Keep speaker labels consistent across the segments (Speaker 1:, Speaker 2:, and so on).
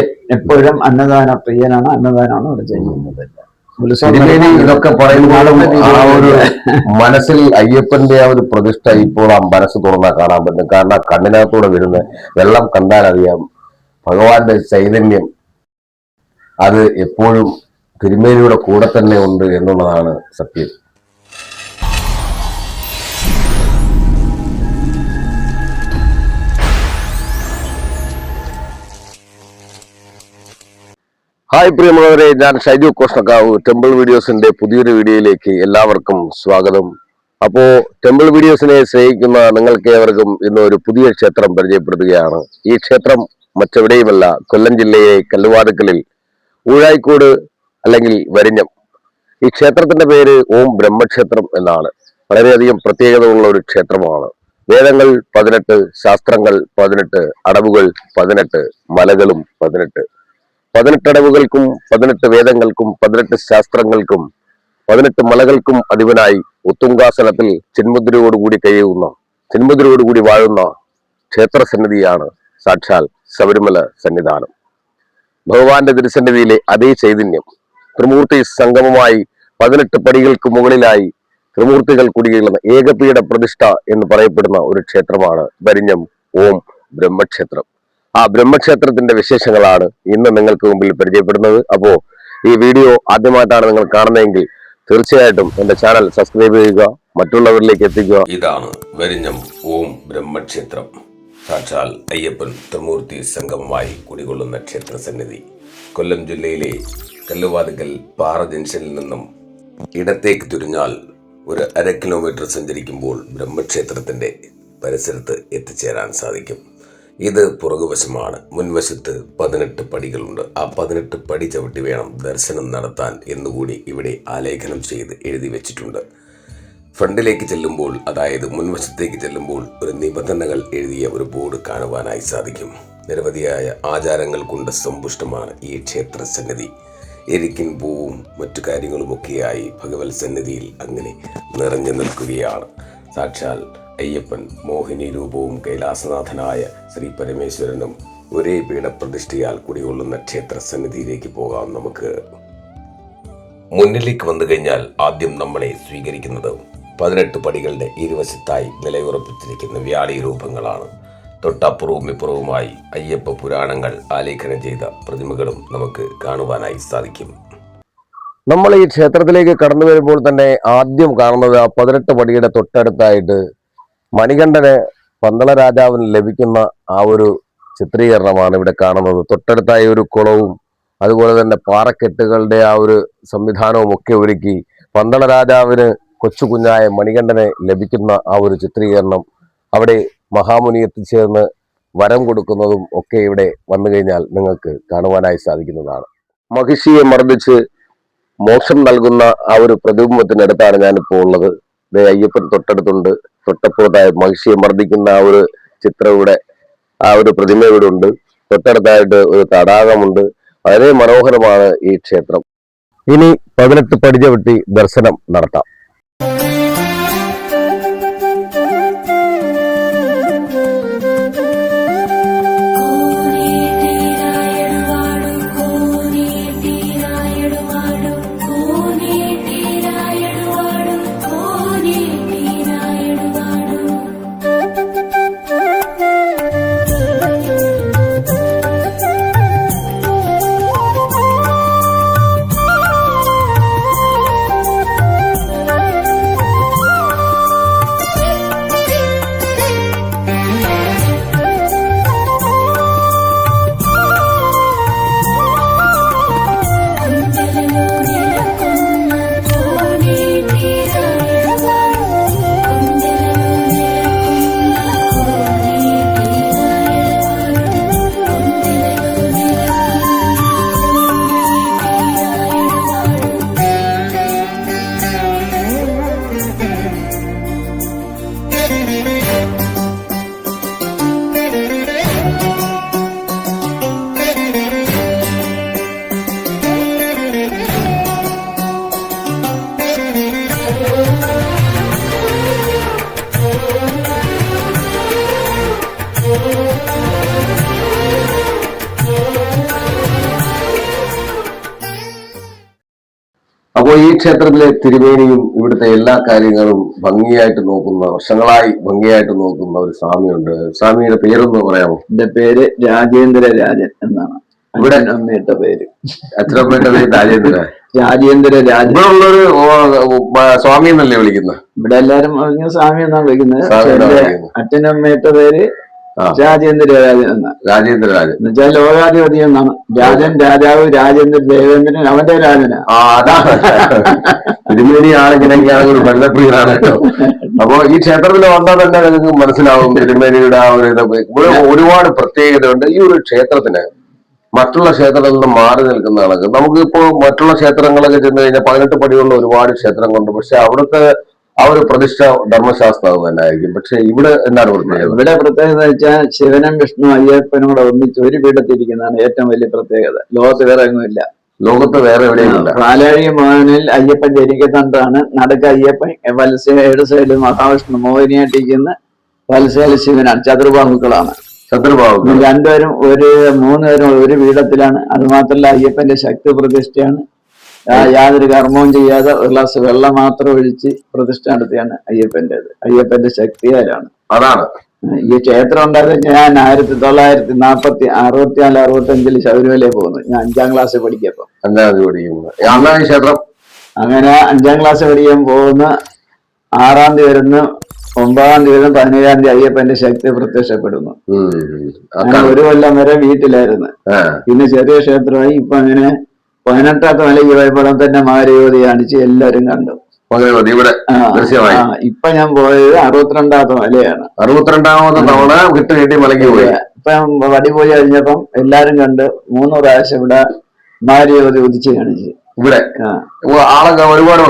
Speaker 1: പ്രിയൻ എപ്പോഴും അന്നദാന പ്രിയനാണ് അന്നദാനമാണ് അവിടെ ചെയ്യുന്നത്.
Speaker 2: ഇതൊക്കെ പറയുമ്പോഴും ആ ഒരു മനസ്സിൽ അയ്യപ്പന്റെ ആ ഒരു പ്രതിഷ്ഠ ഇപ്പോൾ ആ മനസ്സ് തുറന്നാൽ കാണാൻ പറ്റും. കാരണം ആ കണ്ണിനകത്തൂടെ വരുന്ന വെള്ളം കണ്ടാൽ അറിയാം ഭഗവാന്റെ ചൈതന്യം അത് എപ്പോഴും തിരുമേനിയുടെ കൂടെ തന്നെ ഉണ്ട് എന്നുള്ളതാണ് സത്യം. ഹായ് പ്രിയമുള്ളവരെ ഞാൻ ഷൈജു കോഷ്ണക്കാവ്. ടെമ്പിൾ വീഡിയോസിന്റെ പുതിയൊരു വീഡിയോയിലേക്ക് എല്ലാവർക്കും സ്വാഗതം. അപ്പോ ടെമ്പിൾ വീഡിയോസിനെ സ്നേഹിക്കുന്ന നിങ്ങൾക്ക് ഏവർക്കും ഇന്ന് ഒരു പുതിയ ക്ഷേത്രം പരിചയപ്പെടുത്തുകയാണ് ഈ ക്ഷേത്രം മറ്റെവിടെയുമല്ല കൊല്ലം ജില്ലയെ കല്ലുവാതുക്കലിൽ ഊഴായിക്കോട് അല്ലെങ്കിൽ വരിഞ്ഞം. ഈ ക്ഷേത്രത്തിന്റെ പേര് ഓം ബ്രഹ്മക്ഷേത്രം എന്നാണ്. വളരെയധികം പ്രത്യേകത ഉള്ള ഒരു ക്ഷേത്രമാണ്. വേദങ്ങൾ പതിനെട്ട് ശാസ്ത്രങ്ങൾ പതിനെട്ട് അടവുകൾ പതിനെട്ട് മലകളും പതിനെട്ട്. പതിനെട്ടടവുകൾക്കും പതിനെട്ട് വേദങ്ങൾക്കും പതിനെട്ട് ശാസ്ത്രങ്ങൾക്കും പതിനെട്ട് മലകൾക്കും അധിപനായി ഉത്തുങ്കാസനത്തിൽ ചിന്മുദ്രയോടുകൂടി കഴിയുന്ന ചിന്മുദ്രയോടുകൂടി വാഴുന്ന ക്ഷേത്ര സന്നിധിയാണ് സാക്ഷാൽ ശബരിമല സന്നിധാനം. ഭഗവാന്റെ തിരുസന്നിധിയിലെ അതേ ചൈതന്യം ത്രിമൂർത്തി സംഗമമായി പതിനെട്ട് പടികൾക്ക് മുകളിലായി ത്രിമൂർത്തികൾ കുടികൊള്ളുന്ന ഏകപീഠ പ്രതിഷ്ഠ എന്ന് പറയപ്പെടുന്ന ഒരു ക്ഷേത്രമാണ് ബരിഞ്ഞം ഓം ബ്രഹ്മക്ഷേത്രം. ആ ബ്രഹ്മക്ഷേത്രത്തിന്റെ വിശേഷങ്ങളാണ് ഇന്ന് നിങ്ങൾക്ക് മുമ്പിൽ പരിചയപ്പെടുന്നത്. അപ്പോ ഈ വീഡിയോ ആദ്യമായിട്ടാണ് നിങ്ങൾ കാണുന്നതെങ്കിൽ തീർച്ചയായിട്ടും എന്റെ ചാനൽ സബ്സ്ക്രൈബ് ചെയ്യുക മറ്റുള്ളവരിലേക്ക് എത്തിക്കുക. ഇതാണ് വരിഞ്ഞം ഓം ബ്രഹ്മക്ഷേത്രം. സാക്ഷാൽ അയ്യപ്പൻ ത്രിമൂർത്തി സംഗമമായി കുടികൊള്ളുന്ന ക്ഷേത്ര സന്നിധി കൊല്ലം ജില്ലയിലെ കല്ലുവാതുകൽ പാറ ജംഗ്ഷനിൽ നിന്നും ഇടത്തേക്ക് തിരിഞ്ഞാൽ ഒരു അര കിലോമീറ്റർ സഞ്ചരിക്കുമ്പോൾ ബ്രഹ്മക്ഷേത്രത്തിന്റെ പരിസരത്ത് എത്തിച്ചേരാൻ സാധിക്കും. ഇത് പുറകുവശമാണ്. മുൻവശത്ത് പതിനെട്ട് പടികളുണ്ട്. ആ പതിനെട്ട് പടി ചവിട്ടി വേണം ദർശനം നടത്താൻ എന്നുകൂടി ഇവിടെ ആലേഖനം ചെയ്ത് എഴുതി വെച്ചിട്ടുണ്ട്. ഫ്രണ്ടിലേക്ക് ചെല്ലുമ്പോൾ അതായത് മുൻവശത്തേക്ക് ചെല്ലുമ്പോൾ ഒരു നിബന്ധനകൾ എഴുതിയ ഒരു ബോർഡ് കാണുവാനായി സാധിക്കും. നിരവധിയായ ആചാരങ്ങൾ കൊണ്ട് സമ്പുഷ്ടമാണ് ഈ ക്ഷേത്ര സന്നിധി. എരിക്കിൻ പൂവും മറ്റു കാര്യങ്ങളുമൊക്കെയായി ഭഗവത് സന്നിധിയിൽ അങ്ങനെ നിറഞ്ഞു നിൽക്കുകയാണ്. സാക്ഷാൽ അയ്യപ്പൻ മോഹിനി രൂപവും കൈലാസനാഥനായ ശ്രീ പരമേശ്വരനും ഒരേ പീഠപ്രതിഷ്ഠയാൽ കുടികൊള്ളുന്ന ക്ഷേത്ര സന്നിധിയിലേക്ക് പോകാം നമുക്ക്. മുന്നിലേക്ക് വന്നു കഴിഞ്ഞാൽ ആദ്യം നമ്മളെ സ്വീകരിക്കുന്നത് പതിനെട്ട് പടികളുടെ ഇരുവശത്തായി നിലയുറപ്പിച്ചിരിക്കുന്ന വ്യാളി രൂപങ്ങളാണ്. തൊട്ടപ്പുറവും ഇപ്പുറവുമായി അയ്യപ്പ പുരാണങ്ങൾ ആലേഖനം ചെയ്ത പ്രതിമകളും നമുക്ക് കാണുവാനായി സാധിക്കും. നമ്മൾ ഈ ക്ഷേത്രത്തിലേക്ക് കടന്നു വരുമ്പോൾ തന്നെ ആദ്യം കാണുന്നത് ആ പതിനെട്ട് പടിയുടെ തൊട്ടടുത്തായിട്ട് മണികണ്ഠന് പന്തള രാജാവിന് ലഭിക്കുന്ന ആ ഒരു ചിത്രീകരണമാണ് ഇവിടെ കാണുന്നത്. തൊട്ടടുത്തായ ഒരു കുളവും അതുപോലെ തന്നെ പാറക്കെട്ടുകളുടെ ആ ഒരു സംവിധാനവും ഒക്കെ ഒരുക്കി പന്തള രാജാവിന് കൊച്ചു കുഞ്ഞായ മണികണ്ഠനെ ലഭിക്കുന്ന ആ ഒരു ചിത്രീകരണം അവിടെ മഹാമുനി എത്തിച്ചേർന്ന് വരം കൊടുക്കുന്നതും ഒക്കെ ഇവിടെ വന്നു കഴിഞ്ഞാൽ നിങ്ങൾക്ക് കാണുവാനായി സാധിക്കുന്നതാണ്. മഹിഷിയെ മർദ്ദിച്ച് മോക്ഷം നൽകുന്ന ആ ഒരു പ്രതിബിംബത്തിനടുത്താണ് ഞാനിപ്പോൾ ഉള്ളത്. ദേ അയ്യപ്പൻ തൊട്ടടുത്തുണ്ട്. തൊട്ടപ്പുറത്തായി മഹിഷിയെ മർദ്ദിക്കുന്ന ആ ഒരു ചിത്രം ഇവിടെ ആ ഒരു പ്രതിമ ഇവിടെ ഉണ്ട്. തൊട്ടടുത്തായിട്ട് ഒരു തടാകമുണ്ട്. വളരെ മനോഹരമാണ് ഈ ക്ഷേത്രം. ഇനി പതിനെട്ട് പടിചവിട്ടി ദർശനം നടത്താം. ക്ഷേത്രത്തിലെ തിരുമേനിയും ഇവിടുത്തെ എല്ലാ കാര്യങ്ങളും ഭംഗിയായിട്ട് നോക്കുന്ന വർഷങ്ങളായി ഭംഗിയായിട്ട് നോക്കുന്ന ഒരു സ്വാമിയുണ്ട്. സ്വാമിയുടെ പേരൊന്ന് പറയാമോ?
Speaker 1: എന്റെ പേര് രാജേന്ദ്ര രാജൻ എന്നാണ്.
Speaker 2: ഇവിടെ-
Speaker 1: അമ്മയുടെ പേര്.
Speaker 2: അച്ഛനമ്മയുടെ പേര് രാജേന്ദ്ര?
Speaker 1: രാജേന്ദ്ര രാജൻ.
Speaker 2: ഇവിടെ സ്വാമി എന്നല്ലേ വിളിക്കുന്നത്?
Speaker 1: ഇവിടെ എല്ലാരും സ്വാമി എന്നാണ് വിളിക്കുന്നത്.
Speaker 2: സ്വാമി
Speaker 1: പക്ഷെ
Speaker 2: എന്നാണ്
Speaker 1: എന്റെ
Speaker 2: വിളിക്കുന്നത്.
Speaker 1: അച്ഛനും അമ്മയുടെ പേര്. രാജേന്ദ്ര രാജൻ
Speaker 2: രാജേന്ദ്ര രാജൻ
Speaker 1: എന്നുവെച്ചാൽ ലോകാധിപതി എന്നാണ്. രാജൻ രാജാവ് രാജേന്ദ്ര ദേവേന്ദ്രൻ അവന്റെ രാജന.
Speaker 2: ആ അതാണ് തിരുമേനി ആണെങ്കിലെങ്കിൽ ഒരു ബന്ധപ്രിയനാണ് കേട്ടോ. അപ്പോ ഈ ക്ഷേത്രത്തിൽ വന്നാൽ തന്നെ നിങ്ങൾക്ക് മനസ്സിലാവും. തിരുമേനിയുടെ ആ ഒരു ഇവിടെ ഒരുപാട് പ്രത്യേകതയുണ്ട്. ഈ ഒരു ക്ഷേത്രത്തിന് മറ്റുള്ള ക്ഷേത്രങ്ങളിൽ നിന്ന് മാറി നിൽക്കുന്ന കണക്ക്. നമുക്കിപ്പോ മറ്റുള്ള ക്ഷേത്രങ്ങളൊക്കെ ചെന്ന് കഴിഞ്ഞാൽ പതിനെട്ട് പടിയുള്ള ഒരുപാട് ക്ഷേത്രങ്ങളുണ്ട്. പക്ഷെ അവിടുത്തെ ആ ഒരു പ്രതിഷ്ഠ ധർമ്മശാസ്ത്രം തന്നെ ആയിരിക്കും. പക്ഷെ ഇവിടെ എന്താണ് പ്രത്യേകത?
Speaker 1: ഇവിടെ പ്രത്യേകത വെച്ചാൽ ശിവനും വിഷ്ണു അയ്യപ്പനും കൂടെ ഒന്നിച്ച് ഒരു പീഠത്തിരിക്കുന്നതാണ് ഏറ്റവും വലിയ പ്രത്യേകത. ലോകത്ത് വേറെ ഒന്നുമില്ല
Speaker 2: ലോകത്ത് വേറെ എവിടെയുമില്ല
Speaker 1: പാലാഴി മോഹനിൽ അയ്യപ്പൻ ജനിക്കുന്നുണ്ടാണ് നടുക്ക് അയ്യപ്പൻ വത്സയുടെ സൈഡ് മഹാവിഷ്ണു മോഹിനിയായിട്ടിരിക്കുന്ന വലസേല ശിവനാണ്. ചതുർബാഹുക്കളാണ്.
Speaker 2: ചതുർബാഹു
Speaker 1: രണ്ടുപേരും ഒരു മൂന്നുപേരും ഒരു പീഠത്തിലാണ്. അത് മാത്രമല്ല അയ്യപ്പന്റെ ശക്തി പ്രതിഷ്ഠയാണ്. യാതൊരു കർമ്മവും ചെയ്യാതെ ഒരു ഗ്ലാസ് വെള്ളം മാത്രം ഒഴിച്ച് പ്രതിഷ്ഠ നടത്തിയാണ് അയ്യപ്പന്റേത് അയ്യപ്പന്റെ ശക്തിയാലാണ്.
Speaker 2: അതാണ്.
Speaker 1: ഈ ക്ഷേത്രം ഉണ്ടായത് ഞാൻ ആയിരത്തി തൊള്ളായിരത്തി നാൽപ്പത്തി അറുപത്തിനാല് അറുപത്തി അഞ്ചിൽ ശബരിമലയിൽ പോകുന്നു. ഞാൻ അഞ്ചാം ക്ലാസ് പഠിക്കപ്പോ
Speaker 2: അഞ്ചാം ഈ ക്ഷേത്രം?
Speaker 1: അങ്ങനെ അഞ്ചാം ക്ലാസ് പഠിക്കാൻ പോകുന്ന ആറാം തീയതി വരുന്ന. ഒമ്പതാം തീയതി വരുന്ന. പതിനേഴാം തീയതി അയ്യപ്പന്റെ ശക്തി പ്രത്യക്ഷപ്പെടുന്നു. ഒരു കൊല്ലം വരെ വീട്ടിലായിരുന്നു. പിന്നെ ചെറിയ ക്ഷേത്രമായി ഇപ്പൊ അങ്ങനെ പതിനെട്ടാമത്തെ മലയ്ക്ക് പോയപ്പോഴും തന്നെ മാരയോധി കാണിച്ച് എല്ലാരും കണ്ടു.
Speaker 2: ഇവിടെ ദൃശ്യമായി.
Speaker 1: ഇപ്പൊ ഞാൻ പോയത് അറുപത്തിരണ്ടാമത്തെ മലയാണ്.
Speaker 2: അറുപത്തിരണ്ടാമത്തെ തവണ വിട്ട് കെട്ടി മലയ്ക്ക് പോയി.
Speaker 1: ഇപ്പം വടിപൂജ കഴിഞ്ഞപ്പം എല്ലാരും കണ്ട് മൂന്ന് പ്രാവശ്യം ഇവിടെ മാരയോധി ഉദിച്ച് കാണിച്ച്
Speaker 2: ഇവിടെ? ആളൊക്കെ ഒരുപാട്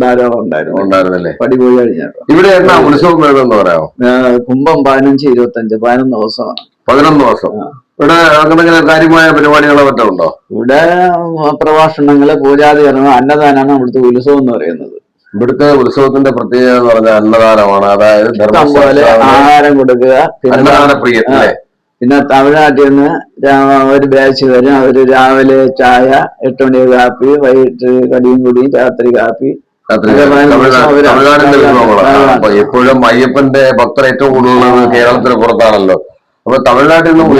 Speaker 1: ധാരാളം ഉണ്ടായിരുന്നു.
Speaker 2: ഉണ്ടായിരുന്നല്ലേ?
Speaker 1: പടിപൂജ കഴിഞ്ഞപ്പോ.
Speaker 2: ഇവിടെ എന്നാ ഉത്സവം എന്ന് പറയാമോ?
Speaker 1: ആ, കുംഭം പതിനഞ്ച് ഇരുപത്തി അഞ്ച് പതിനൊന്ന് ദിവസമാണ്.
Speaker 2: പതിനൊന്ന് ദിവസം. ഇവിടെ അങ്ങനെ കാര്യമായ പരിപാടികളോ മറ്റോ ഉണ്ടോ?
Speaker 1: ഇവിടെ പ്രഭാഷണങ്ങൾ പൂജാതികരണം അന്നദാനാണ് ഇവിടുത്തെ ഉത്സവം എന്ന് പറയുന്നത്.
Speaker 2: ഇവിടുത്തെ ഉത്സവത്തിന്റെ പ്രത്യേകത എന്ന് പറഞ്ഞാൽ അന്നദാനമാണ്. അതായത്
Speaker 1: പോലെ ആഹാരം കൊടുക്കുക പിന്നെ തമിഴ്നാട്ടിൽ നിന്ന് ഒരു ബാച്ച് വരും. അവർ രാവിലെ ചായ എട്ട് മണി കാപ്പി വൈകിട്ട് കടിയും കൂടി രാത്രി കാപ്പി.
Speaker 2: തമിഴ്നാടിന്റെ അപ്പൊ എപ്പോഴും അയ്യപ്പന്റെ ഭക്തർ ഏറ്റവും കൂടുതലുള്ളത് കേരളത്തിന് പുറത്താണല്ലോ. അപ്പൊ തമിഴ്നാട്ടിൽ നിന്ന്.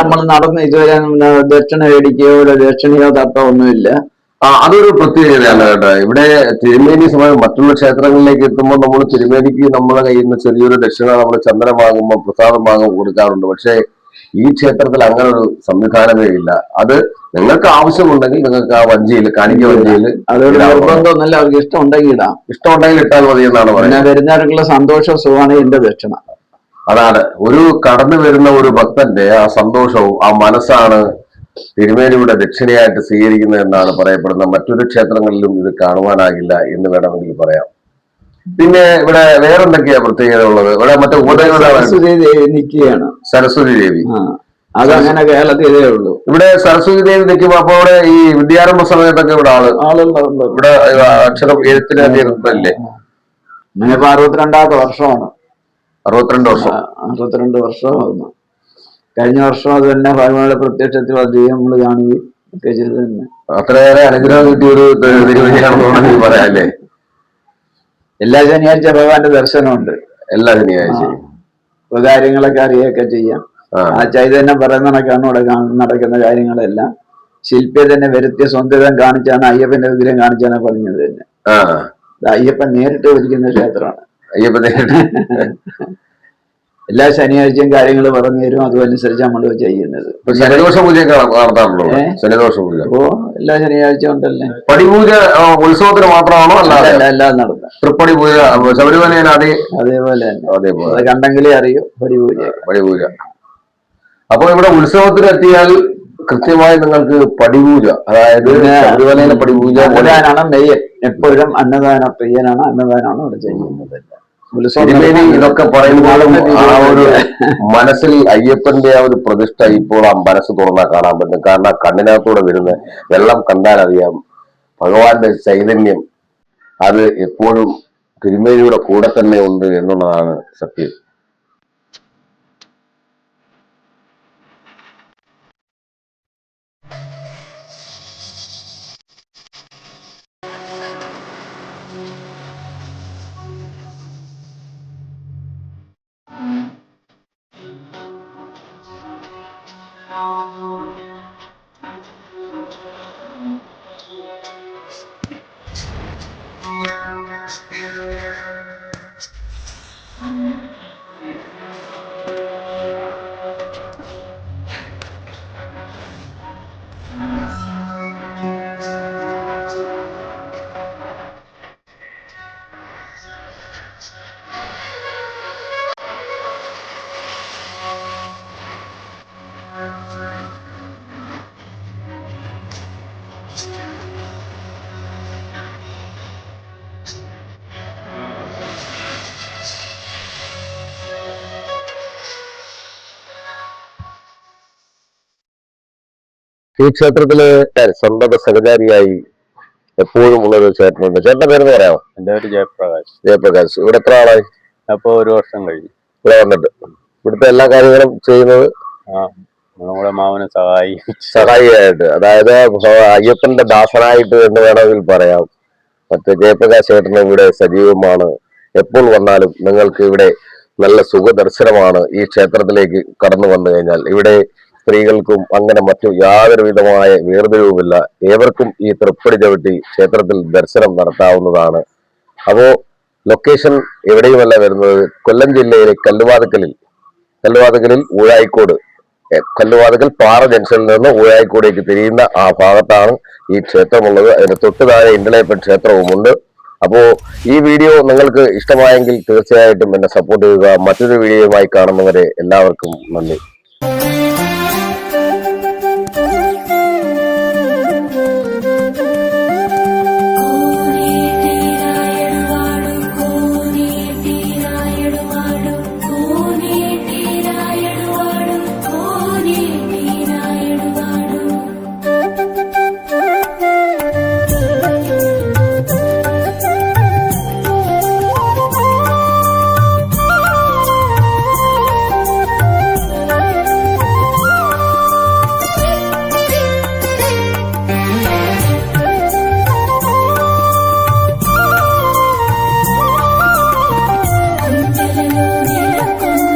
Speaker 1: നമ്മൾ നടന്ന് ഇതുവരെ ദക്ഷിണ മേടിക്കുകയോ ഇവിടെ ദക്ഷിണയോ തട്ടോ ഒന്നുമില്ല.
Speaker 2: ആ അതൊരു പ്രത്യേകതയാണ് കേട്ടോ. ഇവിടെ തിരുമേനി സമയം മറ്റുള്ള ക്ഷേത്രങ്ങളിലേക്ക് എത്തുമ്പോൾ നമ്മൾ തിരുമേനിക്ക് നമ്മളെ കയ്യിൽ നിന്ന് ചെറിയൊരു ദക്ഷിണ നമ്മൾ ചന്ദനം വാങ്ങുമ്പോൾ പ്രസാദം വാങ്ങുമ്പോൾ കൊടുക്കാറുണ്ട്. പക്ഷേ ഈ ക്ഷേത്രത്തിൽ അങ്ങനെ ഒരു സംവിധാനമേ ഇല്ല. അത് നിങ്ങൾക്ക് ആവശ്യമുണ്ടെങ്കിൽ നിങ്ങൾക്ക് ആ വഞ്ചിയിൽ കാണിക്ക വഞ്ചിയിൽ.
Speaker 1: നിർബന്ധമൊന്നുമില്ല. അവർക്ക് ഇഷ്ടം ഉണ്ടെങ്കിൽ ഇടാം.
Speaker 2: ഇഷ്ടം ഉണ്ടെങ്കിൽ ഇട്ടാൽ മതി എന്നാണ് പറയുന്നത്.
Speaker 1: വരുന്നവർക്കുള്ള സന്തോഷ സുഖമാണ് എന്റെ ദക്ഷിണ.
Speaker 2: അതാണ്. ഒരു കടന്നു വരുന്ന ഒരു ഭക്തന്റെ ആ സന്തോഷവും ആ മനസ്സാണ് തിരുമേനിയുടെ ദക്ഷിണയായിട്ട് സ്വീകരിക്കുന്നത് എന്നാണ് പറയപ്പെടുന്നത്. മറ്റൊരു ക്ഷേത്രങ്ങളിലും ഇത് കാണുവാനാകില്ല എന്ന് വേണമെങ്കിൽ പറയാം. പിന്നെ ഇവിടെ വേറെന്തൊക്കെയാ പ്രത്യേകത ഉള്ളത് ഇവിടെ മറ്റേ ഉപദേവത
Speaker 1: സരസ്വതി ദേവി നിൽക്കുകയാണ്.
Speaker 2: സരസ്വതി ദേവി.
Speaker 1: അതങ്ങനെ കേരളത്തിലേ ഉള്ളൂ.
Speaker 2: ഇവിടെ സരസ്വതി ദേവി നിൽക്കുമ്പോ അപ്പൊ അവിടെ ഈ വിദ്യാരംഭ സമയത്തൊക്കെ ഇവിടെ
Speaker 1: ആൾ
Speaker 2: ഇവിടെ അക്ഷരം എഴുത്തിനല്ലേ
Speaker 1: അങ്ങനെ അറുപത്തിരണ്ടാമത്തെ വർഷമാണ്.
Speaker 2: അറുപത്തിരണ്ട് വർഷം.
Speaker 1: അറുപത്തിരണ്ട് വർഷമാകുന്നു കഴിഞ്ഞ വർഷം അത് തന്നെ ഭാഗങ്ങളുടെ പ്രത്യക്ഷത്തിൽ അധികം നമ്മൾ കാണുകയും ഒക്കെ ചെയ്ത് തന്നെ.
Speaker 2: അത്രയേറെ അനുഗ്രഹം കിട്ടിയ ഒരു പറയാല്ലേ?
Speaker 1: എല്ലാ ശനിയാഴ്ച ഭഗവാന്റെ ദർശനമുണ്ട്.
Speaker 2: എല്ലാ ശനിയാഴ്ചയും.
Speaker 1: കാര്യങ്ങളൊക്കെ അറിയുകയൊക്കെ ചെയ്യാം.
Speaker 2: ആ.
Speaker 1: ചൈതന്യം പറയുന്ന കണക്കാണ് ഇവിടെ നടക്കുന്ന കാര്യങ്ങളെല്ലാം. ശില്പിയെ തന്നെ വരുത്തിയ സ്വന്തം കാണിച്ചാണ് അയ്യപ്പന്റെ വിഗ്രഹം കാണിച്ചാണ് പറഞ്ഞത് തന്നെ. അയ്യപ്പൻ നേരിട്ട് വരിക്കുന്ന ക്ഷേത്രമാണ്.
Speaker 2: അയ്യപ്പ
Speaker 1: എല്ലാ ശനിയാഴ്ചയും കാര്യങ്ങൾ പറഞ്ഞു തരും. അതുമനുസരിച്ച് നമ്മൾ ചെയ്യുന്നത്.
Speaker 2: ശനിദോഷ പൂജയൊക്കെ? ശനിദോഷ പൂജ.
Speaker 1: അപ്പോ എല്ലാ ശനിയാഴ്ച ഉണ്ടല്ലേ?
Speaker 2: പടിപൂജ ഉത്സവത്തിന് മാത്രമാണോ അല്ലാതെ?
Speaker 1: എല്ലാം നടത്താം.
Speaker 2: തൃപ്പടി പൂജ ശബരിമലയിൽ
Speaker 1: അതേപോലെ തന്നെ.
Speaker 2: അതേപോലെ.
Speaker 1: അത് കണ്ടെങ്കിലേ അറിയൂ പടിപൂജ.
Speaker 2: പടിപൂജ. അപ്പൊ ഇവിടെ ഉത്സവത്തിനെത്തിയാൽ കൃത്യമായി നിങ്ങൾക്ക് പടിപൂജ. അതായത് ശബരിമലയിലെ പടിപൂജ
Speaker 1: അന്നദാനാണ് മെയ്യൻ എപ്പോഴും അന്നദാന പ്രിയനാണ് അന്നദാനമാണ് ഇവിടെ ചെയ്യുന്നത്.
Speaker 2: ഇതൊക്കെ പറയുമ്പോഴും ആ ഒരു. മനസ്സിൽ അയ്യപ്പന്റെ ആ ഒരു പ്രതിഷ്ഠ ഇപ്പോൾ ആ മനസ്സ് തുറന്നാൽ കാണാൻ പറ്റും കാരണം ആ കണ്ണിനകത്തൂടെ വരുന്ന വെള്ളം കണ്ടാൽ അറിയാം ഭഗവാന്റെ ചൈതന്യം അത് എപ്പോഴും തിരുമേനിയുടെ കൂടെ തന്നെ ഉണ്ട് എന്നുള്ളതാണ് സത്യം ഈ ക്ഷേത്രത്തിൽ സന്തത സഹചാരിയായി എപ്പോഴും ഉള്ളൊരു ചേട്ടനുണ്ട്. ചേട്ടന്റെ പേര് പറയാമോ?
Speaker 3: എന്റെ പേര് ജയപ്രകാശ്.
Speaker 2: ജയപ്രകാശ്. ഇവിടെ എത്ര ആളായി?
Speaker 3: അപ്പൊ ഒരു വർഷം കഴിഞ്ഞു.
Speaker 2: ഇവിടെ വന്നിട്ട്. ഇവിടുത്തെ എല്ലാ കാര്യങ്ങളും ചെയ്യുന്നത്?
Speaker 3: നമ്മുടെ മാവനെ സഹായി
Speaker 2: സഹായിയായിട്ട്. അതായത് അയ്യപ്പന്റെ ദാസനായിട്ട് എന്ന് വേണമെങ്കിൽ പറയാം. മറ്റേ ജയപ്രകാശ് ചേട്ടന് ഇവിടെ സജീവമാണ്. എപ്പോൾ വന്നാലും നിങ്ങൾക്ക് ഇവിടെ നല്ല സുഖദർശനമാണ് ഈ ക്ഷേത്രത്തിലേക്ക് കടന്നു വന്നു കഴിഞ്ഞാൽ. ഇവിടെ സ്ത്രീകൾക്കും അങ്ങനെ മറ്റു യാതൊരു വിധമായ വേർതിരിവുമില്ല. ഏവർക്കും ഈ തൃപ്പടി ചവിട്ടി ക്ഷേത്രത്തിൽ ദർശനം നടത്താവുന്നതാണ്. അപ്പോ ലൊക്കേഷൻ എവിടെയുമല്ല വരുന്നത്? കൊല്ലം ജില്ലയിലെ കല്ലുവാതുക്കലിൽ. കല്ലുവാതുക്കലിൽ ഊഴായിക്കോട്. കല്ലുവാതുക്കൽ പാറ ജംഗ്ഷനിൽ നിന്ന് ഊഴായിക്കോടേക്ക് തിരിയുന്ന ആ ഭാഗത്താണ് ഈ ക്ഷേത്രമുള്ളത്. അതിന് തൊട്ട് താഴെ ഇണ്ടളയപ്പൻ ക്ഷേത്രവുമുണ്ട്. അപ്പോ ഈ വീഡിയോ നിങ്ങൾക്ക് ഇഷ്ടമായെങ്കിൽ തീർച്ചയായിട്ടും എന്നെ സപ്പോർട്ട് ചെയ്യുക. മറ്റൊരു വീഡിയോയുമായി കാണുന്നവരെ എല്ലാവർക്കും നന്ദി.